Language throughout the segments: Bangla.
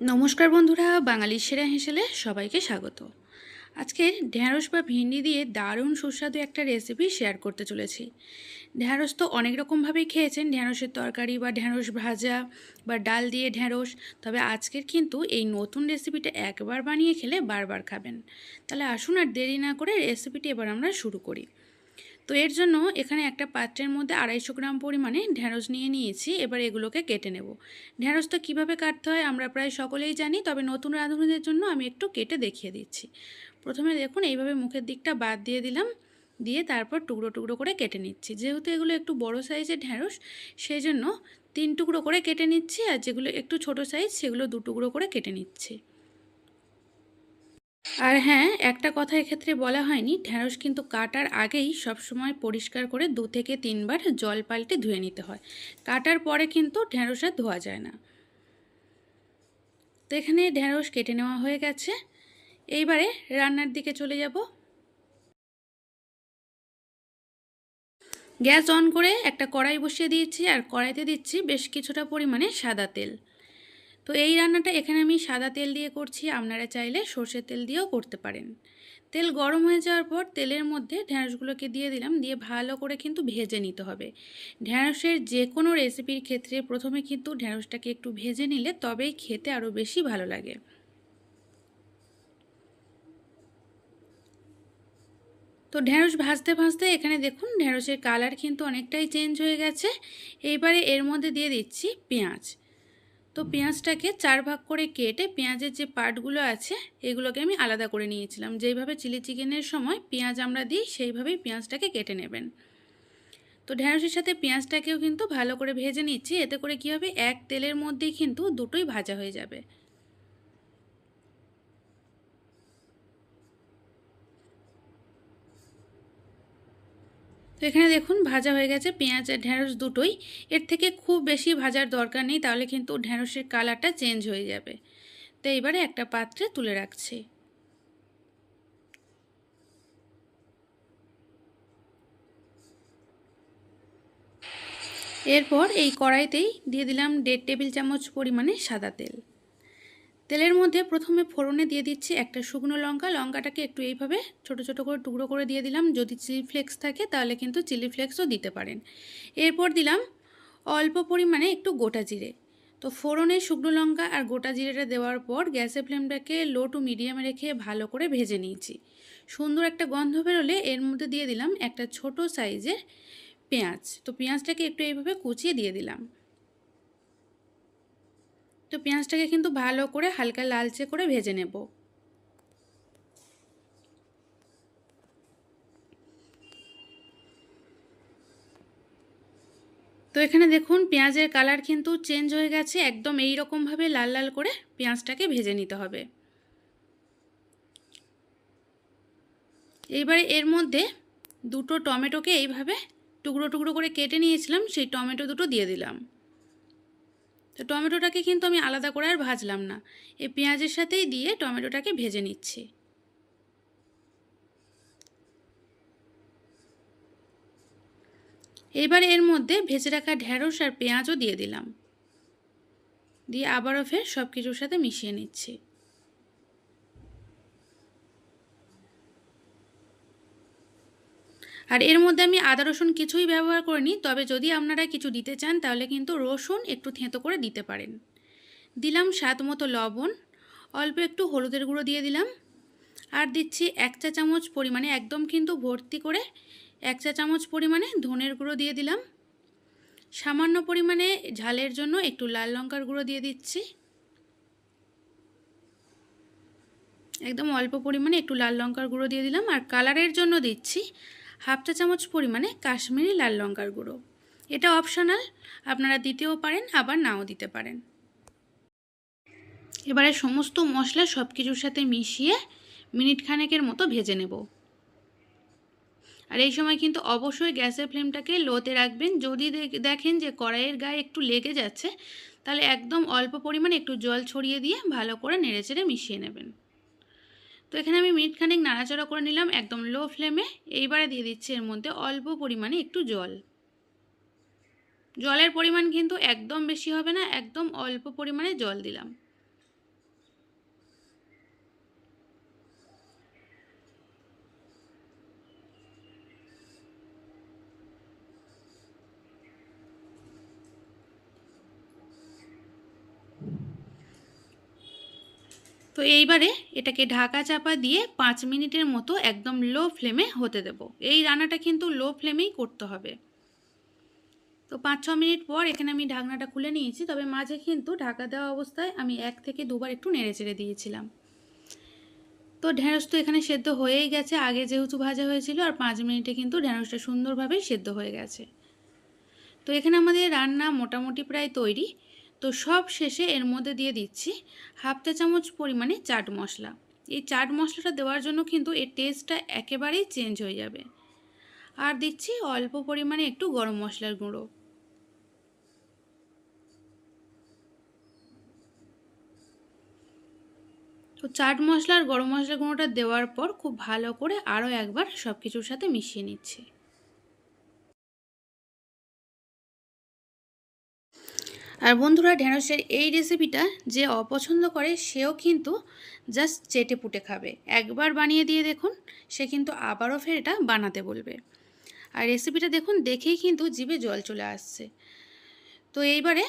নমস্কার বন্ধুরা, বাঙালির সেরা হেসেলে সবাইকে স্বাগত। আজকে ঢ্যাঁড়স বা ভিন্ডি দিয়ে দারুণ সুস্বাদু একটা রেসিপি শেয়ার করতে চলেছি। ঢ্যাঁড়স তো অনেক রকমভাবেই খেয়েছেন ঢ্যাঁড়সের তরকারি বা ঢ্যাঁড়স ভাজা বা ডাল দিয়ে ঢ্যাঁড়স তবে আজকের কিন্তু এই নতুন রেসিপিটা একবার বানিয়ে খেলে বারবার খাবেন। তাহলে আসুন আর দেরি না করে রেসিপিটি এবার আমরা শুরু করি। তো এর জন্য এখানে একটা পাত্রের মধ্যে আড়াইশো গ্রাম পরিমাণে ঢ্যাঁড়স নিয়ে নিয়েছি। এবার এগুলোকে কেটে নেব। ঢ্যাঁড়সটা কীভাবে কাটতে হয় আমরা প্রায় সকলেই জানি, তবে নতুন রাঁধুনিদের জন্য আমি একটু কেটে দেখিয়ে দিচ্ছি। প্রথমে দেখুন, এইভাবে মুখের দিকটা বাদ দিয়ে দিলাম, দিয়ে তারপর টুকরো টুকরো করে কেটে নিচ্ছি। যেহেতু এগুলো একটু বড় সাইজের ঢ্যাঁড়স সেই জন্য তিন টুকরো করে কেটে নিচ্ছি, আর যেগুলো একটু ছোট সাইজ, সেগুলো দু টুকরো করে কেটে নিচ্ছি। আর হ্যাঁ একটা কথা এক্ষেত্রে বলা হয়নি, ঢ্যাঁড়স কিন্তু কাটার আগেই সবসময় পরিষ্কার করে দু থেকে তিনবার জল পাল্টে ধুয়ে নিতে হয়। কাটার পরে কিন্তু ঢ্যাঁড়স আর ধোয়া যায় না। তো এখানে ঢ্যাঁড়স কেটে নেওয়া হয়ে গেছে। এইবারে রান্নার দিকে চলে যাব। গ্যাস অন করে একটা কড়াই বসিয়ে দিয়েছি, আর কড়াইতে দিচ্ছি বেশ কিছুটা পরিমাণে সাদা তেল। তো এই রান্নাটা এখানে আমি সাদা তেল দিয়ে করছি, আপনারা চাইলে সর্ষের তেল দিয়েও করতে পারেন। তেল গরম হয়ে যাওয়ার পর তেলের মধ্যে ঢ্যাঁড়সগুলোকে দিয়ে দিলাম, দিয়ে ভালো করে কিন্তু ভেজে নিতে হবে। ঢ্যাঁড়সের যে কোনো রেসিপির ক্ষেত্রে প্রথমে কিন্তু ঢ্যাঁড়সটাকে একটু ভেজে নিলে তবেই খেতে আরও বেশি ভালো লাগে। তো ঢ্যাঁড়স ভাজতে ভাজতে এখানে দেখুন ঢ্যাঁড়সের কালার কিন্তু অনেকটাই চেঞ্জ হয়ে গেছে। এইবারে এর মধ্যে দিয়ে দিচ্ছি পেঁয়াজ। তো পেঁয়াজটাকে চার ভাগ করে কেটে পেঁয়াজের যে পার্টগুলো আছে, এগুলোকে আমি আলাদা করে নিয়েছিলাম। যেইভাবে চিলি চিকেনের সময় পেঁয়াজ আমরা দিই, সেইভাবেই পেঁয়াজটাকে কেটে নেবেন। তো ঢ্যাঁড়সের সাথে পেঁয়াজটাকেও কিন্তু ভালো করে ভেজে নিচ্ছি। এতে করে কী হবে? এক তেলের মধ্যেই কিন্তু দুটোই ভাজা হয়ে যাবে। তো এখানে দেখুন, ভাজা হয়ে গেছে, পেঁয়াজ আর ঢ্যাঁড়স দুটোই। এর থেকে খুব বেশি ভাজার দরকার নেই, তাহলে কিন্তু ঢ্যাঁড়সের কালারটা চেঞ্জ হয়ে যাবে। তো এবারে একটা পাত্রে তুলে রাখছি। এরপর এই কড়াইতেই দিয়ে দিলাম দেড় টেবিল চামচ পরিমাণে সাদা তেল। তেলের মধ্যে প্রথমে ফোড়নে দিয়ে দিচ্ছি একটা শুকনো লঙ্কা। লঙ্কাটাকে একটু এইভাবে ছোট ছোট করে টুকরো করে দিয়ে দিলাম। যদি চিলি ফ্লেক্স থাকে তাহলে কিন্তু চিলি ফ্লেক্সও দিতে পারেন। এরপর দিলাম অল্প পরিমাণে একটু গোটা জিরে। তো ফোড়নে শুকনো লঙ্কা আর গোটা জিরেটা দেওয়ার পর গ্যাসের ফ্লেমটাকে লো টু মিডিয়ামে রেখে ভালো করে ভেজে নিয়েছি। সুন্দর একটা গন্ধ বেরোলে এর মধ্যে দিয়ে দিলাম একটা ছোট সাইজের পেঁয়াজ। তো পেঁয়াজটাকে একটু এইভাবে কুচিয়ে দিয়ে দিলাম। তো পেঁয়াজটাকে কিন্তু ভালো করে হালকা লালচে করে ভেজে নেব। তো এখানে দেখুন পেঁয়াজের কালার কিন্তু চেঞ্জ হয়ে গেছে, একদম এই রকমভাবে লাল লাল করে পেঁয়াজটাকে ভেজে নিতে হবে। এইবারে এর মধ্যে দুটো টমেটোকে এইভাবে টুকরো টুকরো করে কেটে নিয়েছিলাম, সেই টমেটো দুটো দিয়ে দিলাম। তো টমেটোটাকে কিন্তু আমি আলাদা করে আর ভাজলাম না। এই পেঁয়াজের সাথেই দিয়ে টমেটোটাকে ভেজে নিচ্ছি। এবার এর মধ্যে ভেজে রাখা ঢ্যাঁড়স আর পেঁয়াজও দিয়ে দিলাম। দিয়ে আবারও ফের সব কিছুর সাথে মিশিয়ে নিচ্ছি। আর এর মধ্যে আমি আদা, রসুন কিছুই ব্যবহার করিনি, তবে যদি আপনারা কিছু দিতে চান, তাহলে কিন্তু রসুন একটু থেঁতো করে দিতে পারেন। দিলাম স্বাদ মতো লবণ, অল্প একটু হলুদের গুঁড়ো দিয়ে দিলাম। আর দিচ্ছি এক চা চামচ পরিমাণে, একদম কিন্তু ভর্তি করে এক চা চামচ পরিমাণে ধনের গুঁড়ো দিয়ে দিলাম। সামান্য পরিমাণে ঝালের জন্য একটু লাল লঙ্কার গুঁড়ো দিয়ে দিচ্ছি। একদম অল্প পরিমাণে একটু লাল লঙ্কার গুঁড়ো দিয়ে দিলাম। আর কালারের জন্য দিচ্ছি হাফ চা চামচ পরিমাণে কাশ্মীরি লাল লঙ্কার গুঁড়ো। এটা অপশনাল আপনারা দিতেও পারেন, আবার নাও দিতে পারেন। এবারে সমস্ত মশলা সব কিছুর সাথে মিশিয়ে মিনিট খানেকের মতো ভেজে নেব। আর এই সময় কিন্তু অবশ্যই গ্যাসের ফ্লেমটাকে লোতে রাখবেন। যদি দেখেন যে কড়াইয়ের গায়ে একটু লেগে যাচ্ছে, তাহলে একদম অল্প পরিমাণে একটু জল ছড়িয়ে দিয়ে ভালো করে নেড়েচেড়ে মিশিয়ে নেবেন। তো এখানে আমি মিনিট খানেক নাড়াচাড়া করে নিলাম একদম লো ফ্লেমে এইবারে দিয়ে দিচ্ছি এর মধ্যে অল্প পরিমাণে একটু জল। জলের পরিমাণ কিন্তু একদম বেশি হবে না, একদম অল্প পরিমাণে জল দিলাম। তো এইবারে এটাকে ঢাকা চাপা দিয়ে পাঁচ মিনিটের মতো একদম লো ফ্লেমে হতে দেব। এই রান্নাটা কিন্তু লো ফ্লেমেই করতে হবে। তো পাঁচ, ছ মিনিট পর এখানে আমি ঢাকনাটা খুলে নিয়েছি, তবে মাঝে কিন্তু ঢাকা দেওয়া অবস্থায় আমি এক থেকে দুবার একটু নেড়ে চেড়ে দিয়েছিলাম। তো ঢেঁড়স তো এখানে সেদ্ধ হয়েই গেছে, আগে যেহেতু ভাজা হয়েছিল আর পাঁচ মিনিটে কিন্তু ঢেঁড়সটা সুন্দরভাবেই সেদ্ধ হয়ে গেছে। তো এখানে আমাদের রান্না মোটামুটি প্রায় তৈরি। তো সব শেষে এর মধ্যে দিয়ে দিচ্ছি হাফ চা চামচ পরিমাণে চাট মশলা। এই চাট মশলাটা দেওয়ার জন্য কিন্তু এর টেস্টটা একেবারেই চেঞ্জ হয়ে যাবে। আর দিচ্ছি অল্প পরিমাণে একটু গরম মশলার গুঁড়ো। তো চাট মশলা আর গরম মশলা গুঁড়োটা দেওয়ার পর খুব ভালো করে আরও একবার সব কিছুর সাথে মিশিয়ে নিচ্ছি। আর বন্ধুরা ঢেঁড়সের এই রেসিপিটা যে অপছন্দ করে, সেও কিন্তু জাস্ট চেটে পুটে খাবে। একবার বানিয়ে দিয়ে দেখুন, সে কিন্তু আবারও ফের এটা বানাতে বলবে। আর রেসিপিটা দেখুন, দেখেই কিন্তু জিভে জল চলে আসছে। তো এইবারে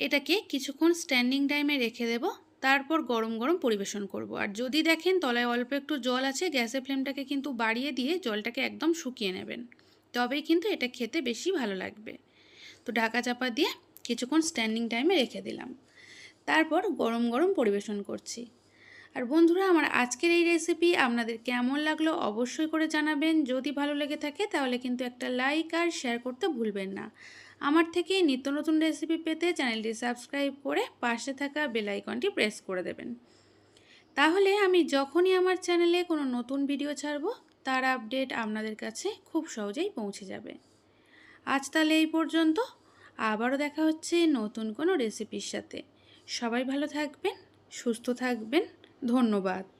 এটাকে কিছুক্ষণ স্ট্যান্ডিং টাইমে রেখে দেব, তারপর গরম গরম পরিবেশন করব। আর যদি দেখেন তলায় অল্প একটু জল আছে, গ্যাসের ফ্লেমটাকে কিন্তু বাড়িয়ে দিয়ে জলটাকে একদম শুকিয়ে নেবেন। তবেই কিন্তু এটা খেতে বেশি ভালো লাগবে। তো ঢাকা চাপা দিয়ে কিছুক্ষণ স্ট্যান্ডিং টাইমে রেখে দিলাম। তারপর গরম গরম পরিবেশন করছি। আর বন্ধুরা, আমার আজকের এই রেসিপি আপনাদের কেমন লাগল অবশ্যই করে জানাবেন। যদি ভালো লেগে থাকে তাহলে কিন্তু একটা লাইক আর শেয়ার করতে ভুলবেন না। আমার থেকে নিত্য নতুন রেসিপি পেতে চ্যানেলটি সাবস্ক্রাইব করে পাশে থাকা বেল আইকনটি প্রেস করে দেবেন। তাহলে আমি যখনই আমার চ্যানেলে কোনো নতুন ভিডিও ছাড়ব, তার আপডেট আপনাদের কাছে খুব সহজেই পৌঁছে যাবে। আজ তাহলে এই পর্যন্ত। আবারও দেখা হচ্ছে নতুন কোনো রেসিপির সাথে। সবাই ভালো থাকবেন, সুস্থ থাকবেন। ধন্যবাদ।